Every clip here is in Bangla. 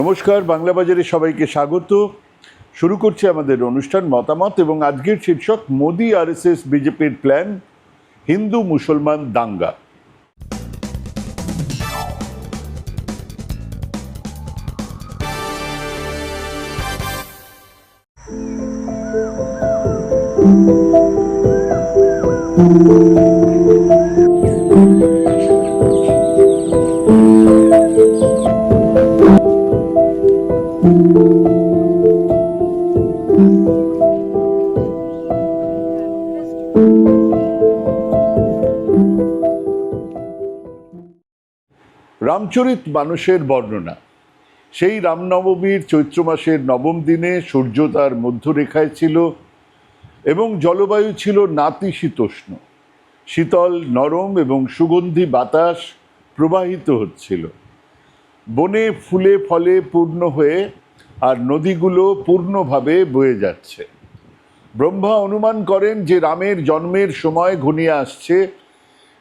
নমস্কার, বাংলা বাজারে সবাইকে স্বাগত। শুরু করছে আমাদের অনুষ্ঠান মতামত এবং আজকের শীর্ষক মোদি আরএসএস বিজেপির প্ল্যান, হিন্দু মুসলমান দাঙ্গা। রামচরিত মানুষের বর্ণনা। সেই রামনবমীর চৈত্র মাসের নবম দিনে সূর্য তার মধ্যরেখায় ছিল এবং জলবায়ু ছিল নাতিশীতোষ্ণ শীতল, নরম এবং সুগন্ধি বাতাস প্রবাহিত হচ্ছিল। বনে ফুলে ফলে পূর্ণ হয়ে আর নদীগুলো পূর্ণভাবে বয়ে যাচ্ছে। ব্রহ্মা অনুমান করেন যে রামের জন্মের সময় ঘনিয়ে আসছে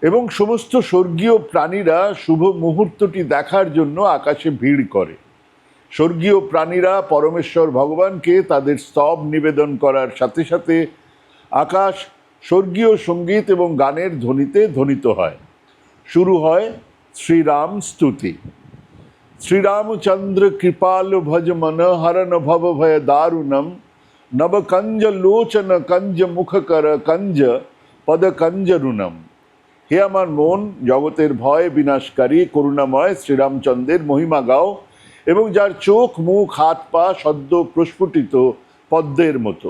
এবং সমস্ত স্বর্গীয় প্রাণীরা শুভ মুহূর্তটি দেখার জন্য আকাশে ভিড় করে। স্বর্গীয় প্রাণীরা পরমেশ্বর ভগবানকে তাদের স্তব নিবেদন করার সাথে সাথে আকাশ স্বর্গীয় সংগীত এবং গানের ধ্বনিতে ধ্বনিত হয়। শুরু হয় শ্রীরাম স্তুতি। শ্রীরামচন্দ্র কৃপাল ভজ মন হরণ ভব ভয় দারুণম, নব কঞ্জ লোচন কঞ্জ মুখ কর কঞ্জ, পদ কঞ্জরুণম হে আমার মন, জগতের ভয় বিনাশকারী, করুণাময় শ্রীরামচন্দ্রের মহিমা গাও এবং যার চোখ, মুখ, হাত, পা সদ্য প্রস্ফুটিত পদ্মের মতো।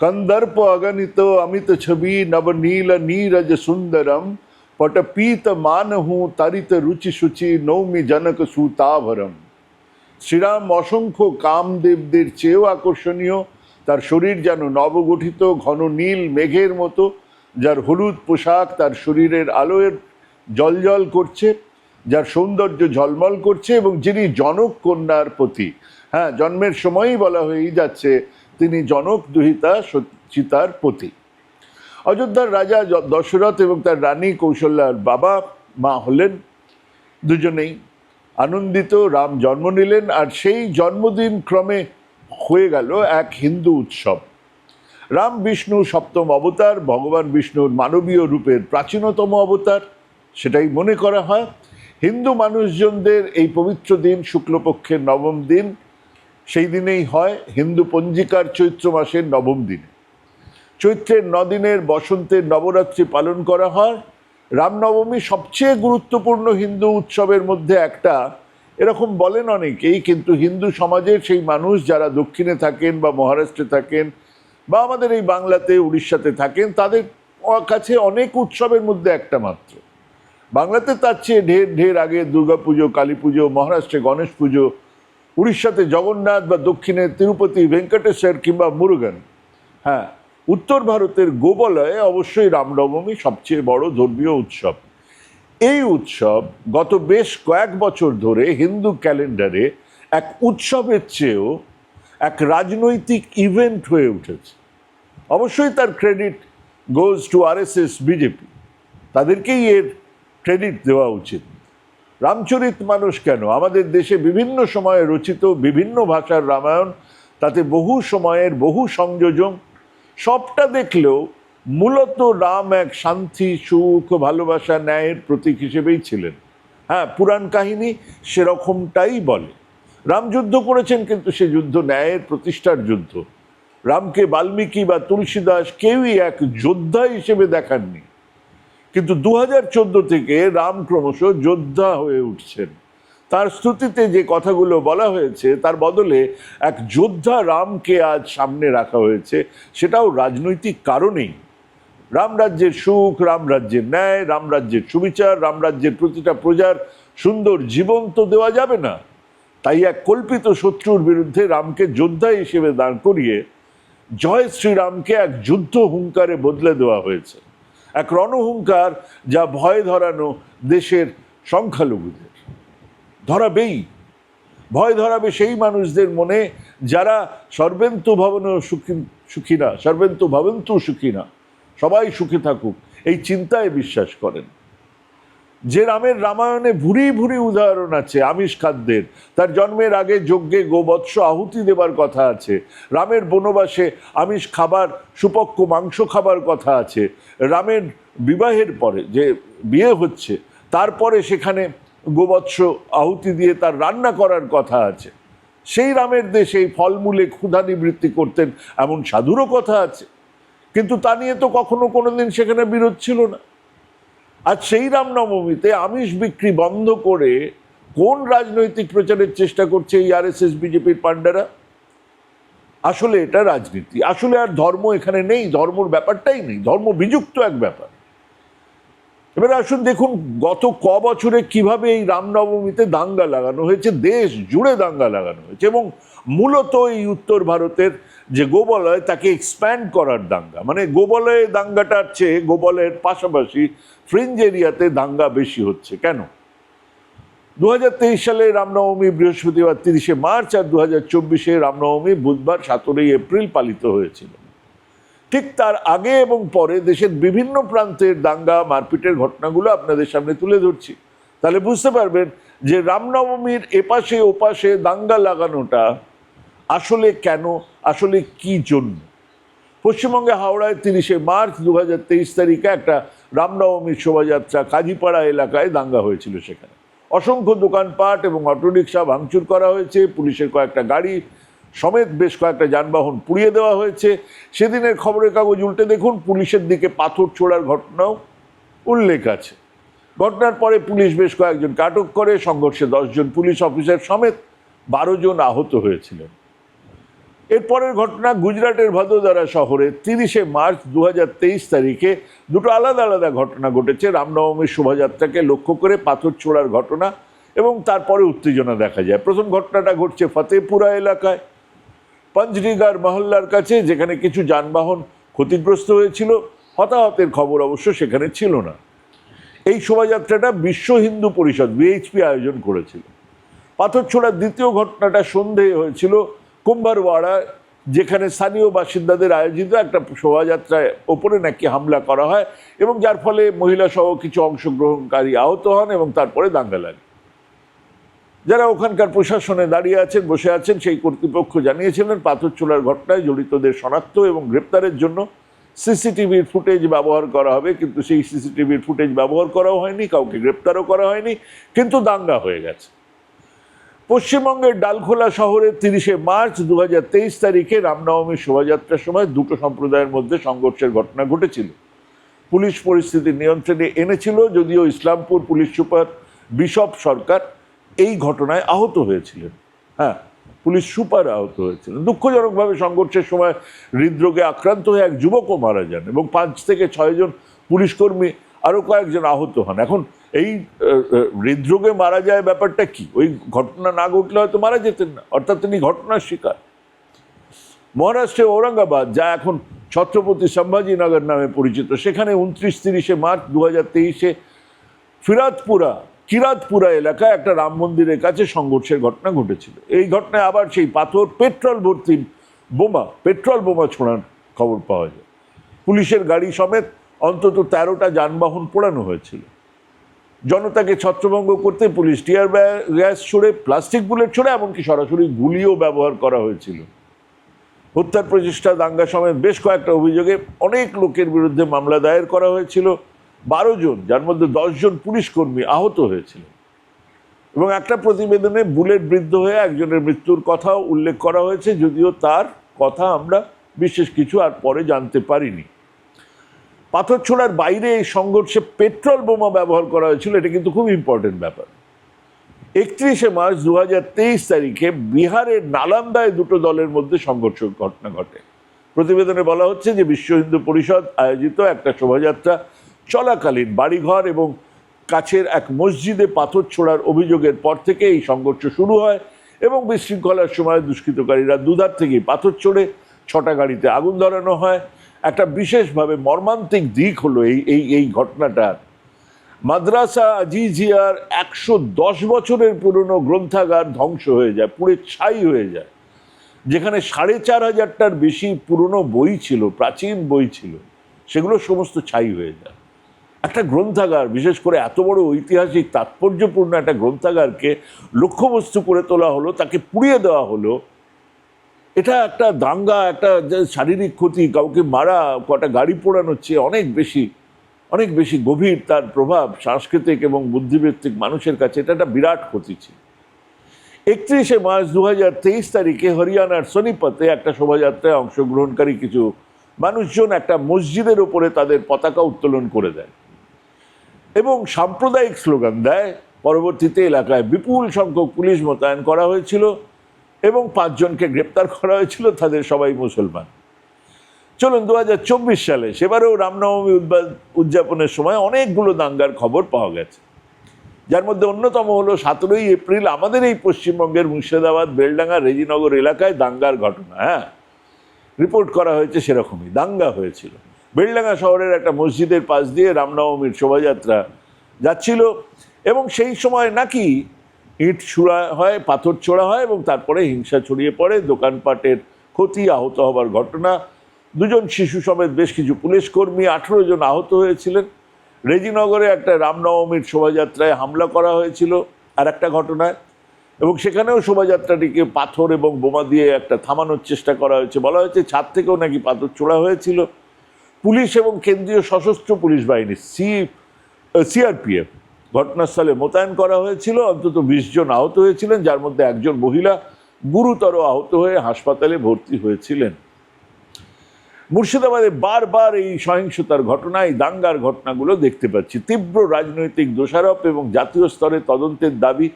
কন্দর্প অগণিত অমিত ছবি নবনীল নীরজ সুন্দরম পটপীত মানহু তারিত রুচি সুচি নৌমি জনক সুতাভরম। শ্রীরাম অসংখ্য কামদেবদের চেয়েও আকর্ষণীয়, তার শরীর যেন নবগঠিত, ঘন নীল মেঘের মতো যার হলুদ পোশাক তার শরীরের আলোয়ের জলজল করছে, যার সৌন্দর্য ঝলমল করছে এবং যিনি জনক কন্যার প্রতি হ্যাঁ জন্মের সময়ই বলা হয়েই যাচ্ছে তিনি জনক দুহিতা সীতার প্রতি অযোধ্যার রাজা দশরথ এবং তার রানী কৌশল্যার বাবা মা হলেন, দুজনেই আনন্দিত, রাম জন্ম নিলেন, আর সেই জন্মদিন ক্রমে হয়ে গেল এক হিন্দু উৎসব। রাম বিষ্ণু সপ্তম অবতার, ভগবান বিষ্ণুর মানবীয় রূপের প্রাচীনতম অবতার, সেটাই মনে করা হয়। হিন্দু মানুষজনদের এই পবিত্র দিন, শুক্লপক্ষের নবম দিন, সেই দিনেই হয় হিন্দু পঞ্জিকার চৈত্র মাসের নবম দিনে। চৈত্রের নদিনের বসন্তের নবরাত্রি পালন করা হয়। রামনবমী সবচেয়ে গুরুত্বপূর্ণ হিন্দু উৎসবের মধ্যে একটা। এরকম বলেন অনেকেই, কিন্তু হিন্দু সমাজের সেই মানুষ যারা দক্ষিণে থাকেন বা মহারাষ্ট্রে থাকেন বা আমাদের এই বাংলাতে, উড়িষ্যাতে থাকেন, তাদের কাছে অনেক উৎসবের মধ্যে একটা মাত্র। বাংলাতে তার চেয়ে ঢের ঢের আগে দুর্গাপুজো কালী পুজো, মহারাষ্ট্রে গণেশ পুজো, উড়িষ্যাতে জগন্নাথ বা দক্ষিণে তিরুপতি, ভেঙ্কটেশ্বর কিংবা মুরুগান। হ্যাঁ উত্তর ভারতের গোবলয়ে অবশ্যই রামনবমী সবচেয়ে বড় ধর্মীয় উৎসব। এই উৎসব গত বেশ কয়েক বছর ধরে হিন্দু ক্যালেন্ডারে এক উৎসবের চেয়েও এক রাজনৈতিক ইভেন্ট হয়ে উঠেছে। অবশ্যই তার credit goes to RSS BJP তাদেরকেই এর ক্রেডিট দেওয়া উচিত। রামচরিত মানুষ কেন? আমাদের দেশে বিভিন্ন সময়ে রচিত বিভিন্ন ভাষার রামায়ণ, তাতে বহু সময়ের বহু সংযোজন, সবটা দেখলেও মূলত রাম এক শান্তি, সুখ, ভালোবাসা, ন্যায়ের প্রতীক হিসেবেই ছিলেন। হ্যাঁ পুরাণ কাহিনী সেরকমটাই বলে। রাম যুদ্ধ করেছেন, কিন্তু সে যুদ্ধ ন্যায়ের প্রতিষ্ঠার যুদ্ধ। রামকে বাল্মীকি বা তুলসীদাস কেউই এক যোদ্ধা হিসেবে দেখাননি। কিন্তু দু হাজার চোদ্দ থেকে রাম ক্রমশ যোদ্ধা হয়ে উঠছেন। তার স্তুতিতে যে কথাগুলো বলা হয়েছে, তার বদলে এক যোদ্ধা রামকে আজ সামনে রাখা হয়েছে, সেটাও রাজনৈতিক কারণেই। রামরাজ্যের সুখ রামরাজ্যের ন্যায় রামরাজ্যের সুবিচার রামরাজ্যের প্রতিটা প্রজার সুন্দর জীবন তো দেওয়া যাবে না। তাই এক কল্পিত শত্রুর বিরুদ্ধে রামকে যোদ্ধা হিসেবে দাঁড় করিয়ে জয় শ্রীরামকে এক যুদ্ধ হুঙ্কারে বদলে দেওয়া হয়েছে। এক রণহুঙ্কার যা ভয় ধরানো দেশের সংখ্যালঘুদের। ধরাবেই ভয় ধরাবে সেই মানুষদের মনে যারা সর্বেন্তু ভবন সুখী সুখী না সর্বেন্তু ভবন্তু সুখী না। সবাই সুখে থাকুক, এই চিন্তায় বিশ্বাস করেন। যে রামের রামায়ণে ভুরি ভুরি উদাহরণ আছে, আমিষ খাদ্যের। তার জন্মের আগে যজ্ঞে গোবৎস আহুতি দেবার কথা আছে। রামের বনবাসে আমিষ খাবার সুপক্ষ মাংস খাবার কথা আছে। রামের বিবাহের পরে যে বিয়ে হচ্ছে, তারপরে সেখানে গোবৎস আহুতি দিয়ে তার রান্না করার কথা আছে। সেই রামের দেশে এই ফলমূলে ক্ষুধা নিবৃত্তি করতেন এমন সাধুরও কথা আছে। কিন্তু তা নিয়ে তো কখনো কোনোদিন সেখানে বিরোধ ছিল না। আর সেই রামনবমীতে আমিষ বিক্রি বন্ধ করে কোন রাজনৈতিক প্রচারের চেষ্টা করছে এই আরএসএস বিজেপির পান্ডারা আসলে এটা রাজনীতি। আসলে আর ধর্ম এখানে নেই, ধর্মর ব্যাপারটাই নেই, ধর্ম বিযুক্ত এক ব্যাপার। এবারে আসুন দেখুন, গত ক বছরে কীভাবে এই রামনবমীতে দাঙ্গা লাগানো হয়েছে, দেশ জুড়ে দাঙ্গা লাগানো হয়েছে এবং মূলত এই উত্তর ভারতের যে গোবলয় তাকে এক্সপ্যান্ড করার দাঙ্গা। মানে গোবলয়ে দাঙ্গাটার চেয়ে গোবলয়ের পাশাপাশি ফ্রিঞ্জ এরিয়াতে দাঙ্গা বেশি হচ্ছে। কেন? দু হাজার তেইশ সালে রামনবমী, বৃহস্পতিবার তিরিশে মার্চ আর দু হাজার চব্বিশে রামনবমী, বুধবার সতেরোই এপ্রিল পালিত হয়েছিল। ঠিক তার আগে এবং পরে দেশের বিভিন্ন প্রান্তের দাঙ্গা মারপিটের ঘটনাগুলো আপনাদের সামনে তুলে ধরছি। তাহলে বুঝতে পারবেন যে রামনবমীর এপাশে ওপাশে দাঙ্গা লাগানোটা আসলে কেন, আসলে কি জন্য? পশ্চিমবঙ্গে হাওড়ায় তিরিশে মার্চ দু হাজার তেইশ তারিখে একটা রামনবমীর শোভাযাত্রা কাজীপাড়া এলাকায় দাঙ্গা হয়েছিল সেখানে। অসংখ্য দোকানপাট এবং অটোরিকশা ভাঙচুর করা হয়েছে, পুলিশের কয়েকটা গাড়ি সমেত বেশ কয়েকটা যানবাহন পুড়িয়ে দেওয়া হয়েছে। সেদিনের খবরের কাগজ উল্টে দেখুন, পুলিশের দিকে পাথর ছোড়ার ঘটনাও উল্লেখ আছে। ঘটনার পরে পুলিশ বেশ কয়েকজনকে আটক করে, সংঘর্ষে দশজন পুলিশ অফিসার সমেত বারো জন আহত হয়েছিলেন। এরপরের ঘটনা গুজরাটের ভাদোদারা শহরে তিরিশে মার্চ দু হাজার তেইশ তারিখে দুটো আলাদা আলাদা ঘটনা ঘটেছে। রামনবমীর শোভাযাত্রাকে লক্ষ্য করে পাথর ছোড়ার ঘটনা এবং তারপরে উত্তেজনা দেখা যায়। প্রথম ঘটনাটা ঘটছে ফতেপুরা এলাকায়। পঞ্চডিগার মহল্লার কাছে, যেখানে কিছু যানবাহন ক্ষতিগ্রস্ত হয়েছিল। হতাহতের খবর অবশ্য সেখানে ছিল না। এই শোভাযাত্রাটা বিশ্ব হিন্দু পরিষদ, বিএইচপি আয়োজন করেছিল। পাথর ছোড়ার দ্বিতীয় ঘটনাটা সন্ধে হয়েছিল। কুম্ভারওয়াড়া যেখানে স্থানীয় বাসিন্দাদের আয়োজিত একটা শোভাযাত্রায় ওপরে নাকি হামলা করা হয় এবং যার ফলে মহিলা সহ কিছু অংশগ্রহণকারী আহত হন এবং তারপরে দাঙ্গা লাগে। যারা ওখানকার প্রশাসনে দাঁড়িয়ে আছেন, বসে আছেন, সেই কর্তৃপক্ষ জানিয়েছিলেন পাথর ছোড়ার ঘটনায় জড়িতদের শনাক্ত এবং গ্রেপ্তারের জন্য সিসিটিভির ফুটেজ ব্যবহার করা হবে। কিন্তু সেই সিসিটিভির ফুটেজ ব্যবহার করাও হয়নি, কাউকে গ্রেপ্তারও করা হয়নি, কিন্তু দাঙ্গা হয়ে গেছে। পশ্চিমবঙ্গের ডালখোলা শহরে তিরিশে মার্চ দু হাজার তেইশ তারিখে রামনবমী শোভাযাত্রার সময় দুটো সম্প্রদায়ের মধ্যে সংঘর্ষের ঘটনা ঘটেছিল। পুলিশ পরিস্থিতি নিয়ন্ত্রণে এনেছিল যদিও Islampur police super Bishop Sarkar এই ঘটনায় আহত হয়েছিলেন। হ্যাঁ পুলিশ সুপার আহত হয়েছিলেন। দুঃখজনকভাবে সংঘর্ষের সময় হৃদরোগে আক্রান্ত হয়ে এক যুবকও মারা যান এবং পাঁচ থেকে ছয়জন পুলিশকর্মী আরও কয়েকজন আহত হন। এখন এই হৃদরোগে মারা যায় ব্যাপারটা কি? ওই ঘটনা না ঘটলে হয়তো মারা যেতেন না। অর্থাৎ তিনি ঘটনার শিকার। মহারাষ্ট্রে ঔরঙ্গাবাদ, যা এখন ছত্রপতি সম্ভাজিনগর নামে পরিচিত, সেখানে উনত্রিশ তিরিশে মার্চ দু হাজার তেইশে ফিরাতপুরা, কিরাতপুরা এলাকায় একটা রাম মন্দিরের কাছে সংঘর্ষের ঘটনা ঘটেছিল। এই ঘটনায় আবার সেই পাথর পেট্রোল ভর্তি বোমা, পেট্রোল বোমা ছোড়ার খবর পাওয়া যায়। পুলিশের গাড়ি সমেত অন্তত তেরোটা যানবাহন পোড়ানো হয়েছিল। জনতাকে ছত্রভঙ্গ করতে পুলিশ টিয়ার গ্যাস ছুড়ে, প্লাস্টিক বুলেট ছুড়ে, এমনকি সরাসরি গুলিও ব্যবহার করা হয়েছিল। হত্যার প্রচেষ্টা দাঙ্গা সমেত বেশ কয়েকটা অভিযোগে অনেক লোকের বিরুদ্ধে মামলা দায়ের করা হয়েছিল। বারো জন, যার মধ্যে দশজন পুলিশ কর্মী আহত হয়েছিল এবং একটা প্রতিবেদনে বুলেট বৃদ্ধ হয়ে একজনের মৃত্যুর কথাও উল্লেখ করা হয়েছে, যদিও তার কথা আমরা বিশেষ কিছু আর পরে জানতে পারিনি। পাথর ছোড়ার বাইরে এই সংঘর্ষে পেট্রোল বোমা ব্যবহার করা হয়েছিল, এটা কিন্তু খুব ইম্পর্টেন্ট ব্যাপার। একত্রিশে মার্চ দু হাজার তেইশ তারিখে বিহারের নালান্দায় দুটো দলের মধ্যে সংঘর্ষ ঘটনা ঘটে। প্রতিবেদনে বলা হচ্ছে যে বিশ্ব হিন্দু পরিষদ আয়োজিত একটা শোভাযাত্রা চলাকালীন বাড়িঘর এবং কাছের এক মসজিদে পাথর ছোড়ার অভিযোগের পর থেকে এই সংঘর্ষ শুরু হয় এবং বিশৃঙ্খলার সময় দুষ্কৃতকারীরা দুধার থেকেই পাথর ছোড়ে, ছটা গাড়িতে আগুন ধরানো হয়। একটা বিশেষভাবে মর্মান্তিক দিক হলো এই এই এই ঘটনাটার মাদ্রাসা আজিজিয়ার একশো দশ বছরের পুরনো গ্রন্থাগার ধ্বংস হয়ে যায়, পুড়ে ছাই হয়ে যায়। যেখানে সাড়ে চার হাজারটার বেশি পুরনো বই ছিল, প্রাচীন বই ছিল, সেগুলো সমস্ত ছাই হয়ে যায়। একটা গ্রন্থাগার, বিশেষ করে এত বড় ঐতিহাসিক, তাৎপর্যপূর্ণ একটা গ্রন্থাগারকে লক্ষ্যবস্তু করে তোলা হলো, তাকে পুড়িয়ে দেওয়া হলো এটা একটা দাঙ্গা, একটা শারীরিক ক্ষতি, কাউকে মারা, কটা গাড়ি পোড়ানোর চেয়ে অনেক বেশি অনেক বেশি গভীর তার প্রভাব সাংস্কৃতিক এবং বুদ্ধিবৃত্তিক মানুষের কাছে। এটা একটা বিরাট ক্ষতি ছিল। একত্রিশে মার্চ দু হাজার তেইশ তারিখে হরিয়ানার সোনিপতে একটা শোভাযাত্রায় অংশগ্রহণকারী কিছু মানুষজন একটা মসজিদের ওপরে তাদের পতাকা উত্তোলন করে দেয় এবং সাম্প্রদায়িক স্লোগান দেয়। পরবর্তীতে এলাকায় বিপুল সংখ্যক পুলিশ মোতায়েন করা হয়েছিল। এবং পাঁচজনকে গ্রেপ্তার করা হয়েছিল তাদের সবাই মুসলমান। চলুন দু হাজার চব্বিশ সালে সেবারেও রামনবমী উদযাপনের সময় অনেকগুলো দাঙ্গার খবর পাওয়া গেছে। যার মধ্যে অন্যতম হলো, সতেরোই এপ্রিল আমাদের এই পশ্চিমবঙ্গের মুর্শিদাবাদ, বেলডাঙ্গা, রেজিনগর এলাকায় দাঙ্গার ঘটনা হ্যাঁ? রিপোর্ট করা হয়েছে সেরকমই, দাঙ্গা হয়েছিল। বেলডাঙ্গা শহরের একটা মসজিদের পাশ দিয়ে রামনবমীর শোভাযাত্রা যাচ্ছিল এবং সেই সময় নাকি ইট ছুড়া হয়, পাথর ছোড়া হয় এবং তারপরে হিংসা ছড়িয়ে পড়ে। দোকানপাটের ক্ষতি, আহত হবার ঘটনা। দুজন শিশু সমেত বেশ কিছু পুলিশ কর্মী, আঠেরো জন আহত হয়েছিলেন। রেজিনগরে একটা রামনবমীর শোভাযাত্রায় হামলা করা হয়েছিল আর একটা ঘটনায় এবং সেখানেও শোভাযাত্রাটিকে পাথর এবং বোমা দিয়ে একটা থামানোর চেষ্টা করা হয়েছে। বলা হয়েছে ছাদ থেকেও নাকি পাথর ছোড়া হয়েছিল। পুলিশ এবং কেন্দ্রীয় সশস্ত্র পুলিশ বাহিনী, সি সিআরপিএফ ঘটনাস্থলে মোতায়েন করা হয়েছিল। অন্তত বিশ জন আহত হয়েছিলেন, যার মধ্যে একজন মহিলা গুরুতর আহত হয়ে হাসপাতালে ভর্তি হয়েছিলেন। মুর্শিদাবাদে বারবার এই সহিংসতার ঘটনা, এই দাঙ্গার ঘটনাগুলো দেখতে পাচ্ছি। তীব্র রাজনৈতিক দোষারোপ এবং জাতীয় স্তরে তদন্তের দাবি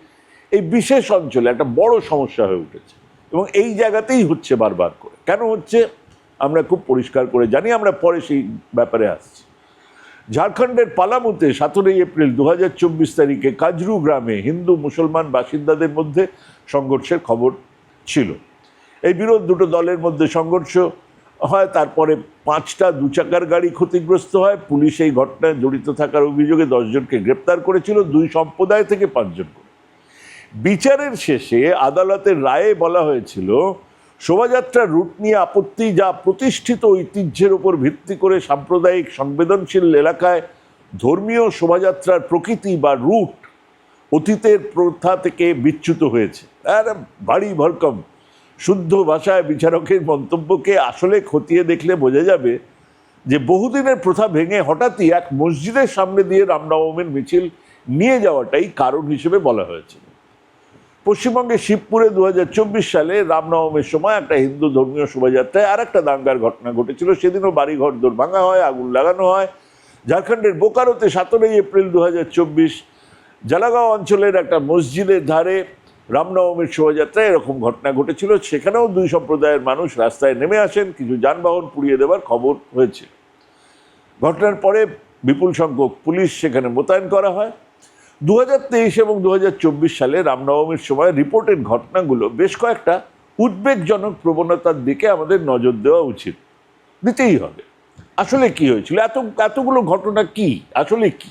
এই বিশেষ অঞ্চলে একটা বড় সমস্যা হয়ে উঠেছে এবং এই জায়গাতেই হচ্ছে বারবার করে। কেন হচ্ছে? আমরা খুব পরিষ্কার করে জানি, আমরা পরে সেই ব্যাপারে আসছি। ঝাড়খণ্ডের পালামুতে সতেরোই এপ্রিল দু হাজার চব্বিশ তারিখে কাজরু গ্রামে হিন্দু মুসলমান বাসিন্দাদের মধ্যে সংঘর্ষের খবর ছিল। এই বিরোধ দুটো দলের মধ্যে সংঘর্ষ হয়, তারপরে পাঁচটা দু চাকার গাড়ি ক্ষতিগ্রস্ত হয়। পুলিশ এই ঘটনায় জড়িত থাকার অভিযোগে দশজনকে গ্রেপ্তার করেছিল, দুই সম্প্রদায় থেকে পাঁচজন বিচারের শেষে আদালতের রায়ে বলা হয়েছিল শোভাযাত্রার রুট নিয়ে আপত্তি যা প্রতিষ্ঠিত ঐতিহ্যের উপর ভিত্তি করে সাম্প্রদায়িক সংবেদনশীল এলাকায় ধর্মীয় শোভাযাত্রার প্রকৃতি বা রুট অতীতের প্রথা থেকে বিচ্যুত হয়েছে। আর ভারী ভরকম, শুদ্ধ ভাষায় বিচারকের মন্তব্যকে আসলে খতিয়ে দেখলে বোঝা যাবে যে বহুদিনের প্রথা ভেঙে হঠাৎই এক মসজিদের সামনে দিয়ে রামনবমীর মিছিল নিয়ে যাওয়াটাই কারণ হিসেবে বলা হয়েছে। পশ্চিমবঙ্গের শিবপুরে দু হাজার চব্বিশ সালে রামনবমীর সময় একটা হিন্দু ধর্মীয় শোভাযাত্রায় আর একটা দাঙ্গার ঘটনা ঘটেছিল। সেদিনও বাড়িঘর দোর ভাঙা হয়, আগুন লাগানো হয়। ঝাড়খণ্ডের বোকারোতে সতেরোই এপ্রিল দু হাজার চব্বিশ জালাগাঁও অঞ্চলের একটা মসজিদের ধারে রামনবমীর শোভাযাত্রায় এরকম ঘটনা ঘটেছিল। সেখানেও দুই সম্প্রদায়ের মানুষ রাস্তায় নেমে আসেন, কিছু যানবাহন পুড়িয়ে দেওয়ার খবর হয়েছে। ঘটনার পরে বিপুল সংখ্যক পুলিশ সেখানে মোতায়েন করা হয়। দু হাজার তেইশ এবং দু হাজার চব্বিশ সালে রামনবমীর সময় রিপোর্টেড ঘটনাগুলো বেশ কয়েকটা উদ্বেগজনক প্রবণতার দিকে আমাদের নজর দেওয়া উচিত। দিতেই হবে। আসলে কি হয়েছিল? এত, এতগুলো ঘটনা কি? আসলে কি?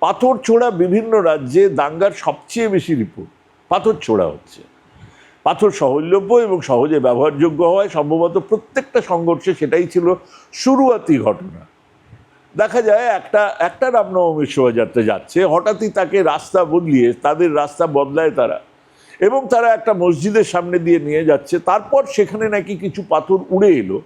পাথর ছোড়া বিভিন্ন রাজ্যে দাঙ্গার সবচেয়ে বেশি রিপোর্ট। পাথর ছোড়া হচ্ছে। পাথর সহজলভ্য এবং সহজে ব্যবহারযোগ্য হওয়ায় সম্ভবত প্রত্যেকটা সংঘর্ষে সেটাই ছিল শুরুয়াতি ঘটনা। দেখা যায় একটা একটা রামনবমীর শোভাযাত্রা যাচ্ছে, হঠাৎই তাকে রাস্তা বদলিয়ে, তাদের রাস্তা বদলায় তারা। এবং তারা একটা মসজিদের সামনে দিয়ে নিয়ে যাচ্ছে, তারপর সেখানে নাকি কিছু পাথর উড়ে এলো,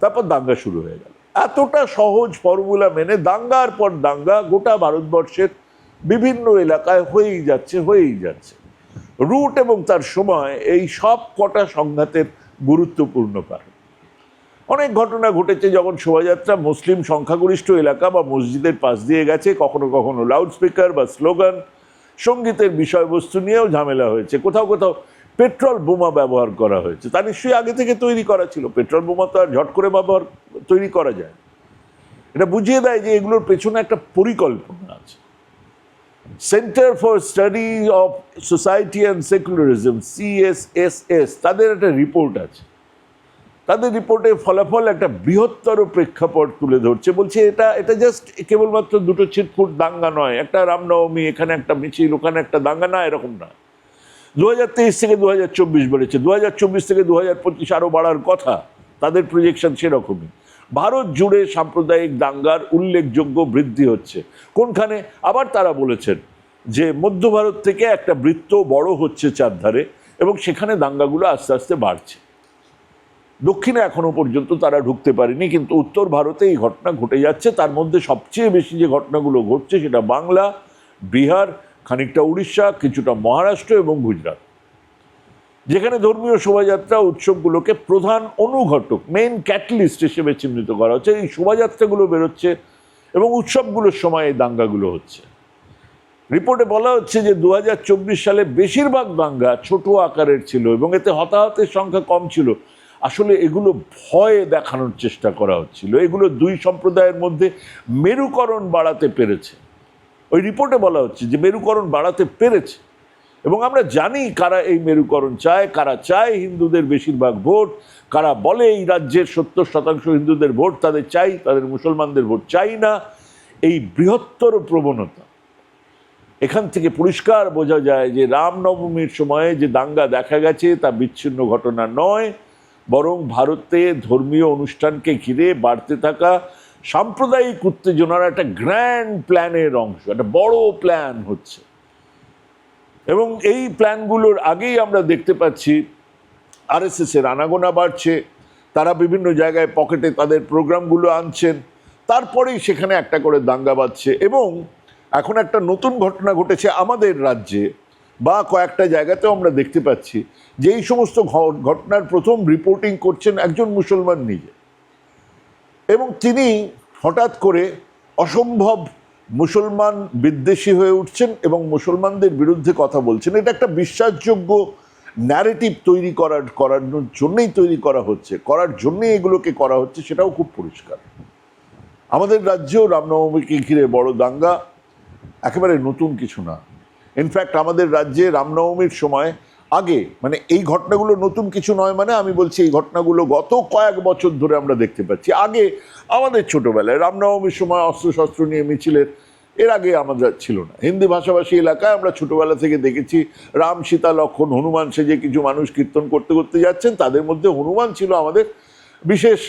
তারপর দাঙ্গা শুরু হয়ে গেল। এতটা সহজ ফর্মুলা মেনে দাঙ্গার পর দাঙ্গা গোটা ভারতবর্ষের বিভিন্ন এলাকায় হয়েই যাচ্ছে হয়েই যাচ্ছে। রুট এবং তার সময় এই সব কটা সংঘাতের গুরুত্বপূর্ণ কারণ। অনেক ঘটনা ঘটেছে যখন শোভাযাত্রা, মুসলিম সংখ্যাগরিষ্ঠ এলাকা বা মসজিদের পাশ দিয়ে গেছে, কখনো কখনো লাউডস্পিকার বা স্লোগান সঙ্গীতের বিষয়বস্তু নিয়েও ঝামেলা হয়েছে। কোথাও কোথাও পেট্রোল বোমা ব্যবহার করা হয়েছে। তা নিশ্চয়ই আগে থেকে তৈরি করা ছিল। পেট্রোল বোমা তো আর ঝট করে ব্যবহার, তৈরি করা যায় এটা বুঝিয়ে দেয় যে এগুলোর পেছনে একটা পরিকল্পনা আছে। Centre for study of society and secularism CSSS তাদের একটা রিপোর্ট আছে। তাদের রিপোর্টের ফলাফল একটা বৃহত্তর প্রেক্ষাপট তুলে ধরছে। বলছে এটা এটা জাস্ট কেবলমাত্র দুটো ছিটফুট দাঙ্গা নয়। একটা রামনবমী, এখানে একটা মিছিল, ওখানে একটা দাঙ্গা, না, এরকম না। দু হাজার তেইশ থেকে দু হাজার চব্বিশ বেড়েছে দু হাজার চব্বিশ থেকে দু হাজার পঁচিশ আরও বাড়ার কথা। তাদের প্রজেকশন সেরকমই। ভারত জুড়ে সাম্প্রদায়িক দাঙ্গার উল্লেখযোগ্য বৃদ্ধি হচ্ছে। কোনখানে? আবার তারা বলেছেন যে মধ্য ভারত থেকে একটা বৃত্ত বড় হচ্ছে চারধারে এবং সেখানে দাঙ্গাগুলো আস্তে আস্তে বাড়ছে। দক্ষিণে এখনও পর্যন্ত তারা ঢুকতে পারেনি, কিন্তু উত্তর ভারতে এই ঘটনা ঘটে যাচ্ছে। তার মধ্যে সবচেয়ে বেশি যে ঘটনাগুলো ঘটছে সেটা বাংলা, বিহার, খানিকটা উড়িষ্যা, কিছুটা মহারাষ্ট্র এবং গুজরাট। যেখানে ধর্মীয় শোভাযাত্রা উৎসবগুলোকে প্রধান অনুঘটক মেইন ক্যাটলিস্ট হিসেবে চিহ্নিত করা হচ্ছে। এই শোভাযাত্রাগুলো বেরোচ্ছে এবং উৎসবগুলোর সময় এই দাঙ্গাগুলো হচ্ছে। রিপোর্টে বলা হচ্ছে যে দু হাজার চব্বিশ সালে বেশিরভাগ দাঙ্গা ছোট আকারের ছিল এবং এতে হতাহতের সংখ্যা কম ছিল। আসলে এগুলো ভয় দেখানোর চেষ্টা করা হচ্ছিল। এগুলো দুই সম্প্রদায়ের মধ্যে মেরুকরণ বাড়াতে পেরেছে। ওই রিপোর্টে বলা হচ্ছে যে মেরুকরণ বাড়াতে পেরেছে। এবং আমরা জানি কারা এই মেরুকরণ চায়, কারা চায় হিন্দুদের বেশিরভাগ ভোট, কারা বলে এই রাজ্যের সত্তর শতাংশ হিন্দুদের ভোট তাদের চাই, তাদের মুসলমানদের ভোট চাই না, এই বৃহত্তর প্রবণতা। এখান থেকে পরিষ্কার বোঝা যায় যে রামনবমীর সময়ে যে দাঙ্গা দেখা গেছে তা বিচ্ছিন্ন ঘটনা নয়। বরং ভারতে ধর্মীয় অনুষ্ঠানকে ঘিরে বাড়তে থাকা সাম্প্রদায়িক উত্তেজনার একটা গ্র্যান্ড প্ল্যানের অংশ, একটা বড় প্ল্যান হচ্ছে। এবং এই প্ল্যানগুলোর আগেই আমরা দেখতে পাচ্ছি আরএসএস এর আনাগোনা বাড়ছে, তারা বিভিন্ন জায়গায় পকেটে তাদের প্রোগ্রামগুলো আনছেন, তারপরেই সেখানে একটা করে দাঙ্গা বাজছে এবং এখন একটা নতুন ঘটনা ঘটেছে আমাদের রাজ্যে। বা কয়েকটা জায়গাতেও আমরা দেখতে পাচ্ছি যে এই সমস্ত ঘটনার প্রথম রিপোর্টিং করছেন একজন মুসলমান নিজে। এবং তিনি হঠাৎ করে অসম্ভব মুসলমান বিদ্বেষী হয়ে উঠছেন এবং মুসলমানদের বিরুদ্ধে কথা বলছেন। এটা একটা বিশ্বাসযোগ্য ন্যারেটিভ তৈরি করার করার জন্যই তৈরি করা হচ্ছে। করার জন্যই এগুলোকে করা হচ্ছে সেটাও খুব পরিষ্কার। আমাদের রাজ্যেও রামনবমীকে ঘিরে বড় দাঙ্গা, একেবারে নতুন কিছু না। ইনফ্যাক্ট আমাদের রাজ্যে রামনবমীর সময় আগে মানে এই ঘটনাগুলো নতুন কিছু নয় মানে আমি বলছি এই ঘটনাগুলো গত কয়েক বছর ধরে আমরা দেখতে পাচ্ছি। আগে আমাদের ছোটবেলায় রামনবমীর সময় অস্ত্রশস্ত্র নিয়ে মিছিলের, এর আগে আমাদের ছিল না। হিন্দি ভাষাভাষী এলাকায় আমরা ছোটোবেলা থেকে দেখেছি রাম, সীতা লক্ষণ হনুমান সেজে কিছু মানুষ কীর্তন করতে করতে যাচ্ছেন। তাদের মধ্যে হনুমান ছিল আমাদের বিশেষ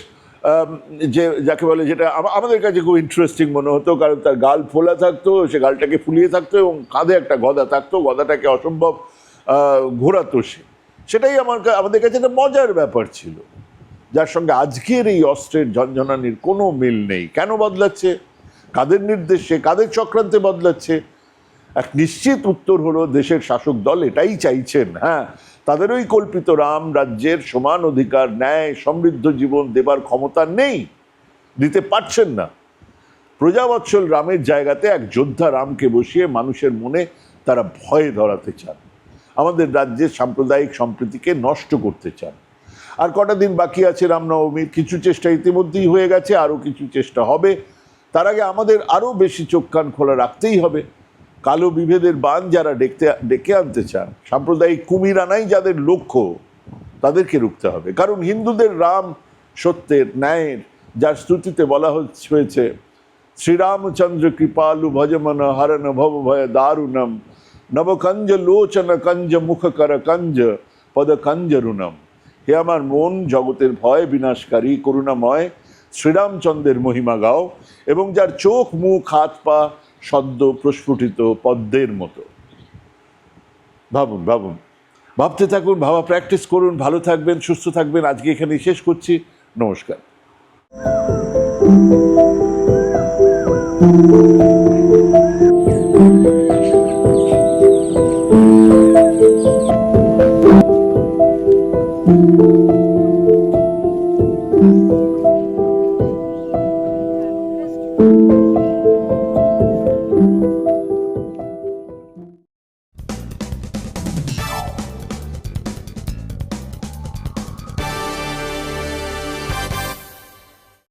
যে যাকে বলে যেটা আমাদের কাছে খুব ইন্টারেস্টিং মনে হতো, কারণ তার গাল ফোলা থাকতো, সে গালটাকে ফুলিয়ে থাকতো এবং কাঁধে একটা গদা থাকতো, গদাটাকে অসম্ভব ঘোরাতো সে। সেটাই আমার আমাদের কাছে একটা মজার ব্যাপার ছিল। যার সঙ্গে আজকের এই অস্ত্রের ঝঞ্ঝনানির কোনো মিল নেই। কেন বদলাচ্ছে? কাদের নির্দেশে? কাদের চক্রান্তে বদলাচ্ছে? এক নিশ্চিত উত্তর হলো দেশের শাসক দল এটাই চাইছেন। হ্যাঁ তাদের ওই কল্পিত রাম রাজ্যের সমান অধিকার, ন্যায়, সমৃদ্ধ জীবন দেবার ক্ষমতা নেই, দিতে পারছেন না। প্রজাবৎসল রামের জায়গাতে এক যোদ্ধা রামকে বসিয়ে মানুষের মনে তারা ভয় ধরাতে চান। আমাদের রাজ্যের সাম্প্রদায়িক সম্প্রীতিকে নষ্ট করতে চান। আর কটা দিন বাকি আছে রামনবমীর, কিছু চেষ্টা ইতিমধ্যেই হয়ে গেছে, আরও কিছু চেষ্টা হবে। তার আগে আমাদের আরও বেশি চোখ কান খোলা রাখতেই হবে। কালো বিভেদের বান যারা ডেকে ডেকে আনতে চান, সাম্প্রদায়িক কুমির আনাই যাদের লক্ষ্য, তাদেরকে রুখতে হবে। কারণ হিন্দুদের রাম সত্যের ন্যায়ের, যার স্তুতিতে বলা হয়েছে, শ্রীরামচন্দ্র কৃপালু ভজমন হরণ ভব ভয় দারুণম, নবকঞ্জ লোচন কঞ্জ মুখ কর কঞ্জ পদ কঞ্জরুণম হে আমার মন, জগতের ভয় বিনাশকারী, করুণাময়, শ্রীরামচন্দ্রের মহিমা গাও, এবং যার চোখ, মুখ, হাত, পা সদ্য প্রস্ফুটিত পদ্মের মতো। ভাবুন ভাবুন। ভাবতে থাকুন, ভাবা প্র্যাকটিস করুন, ভালো থাকবেন, সুস্থ থাকবেন। আজকে এখানে শেষ করছি। নমস্কার।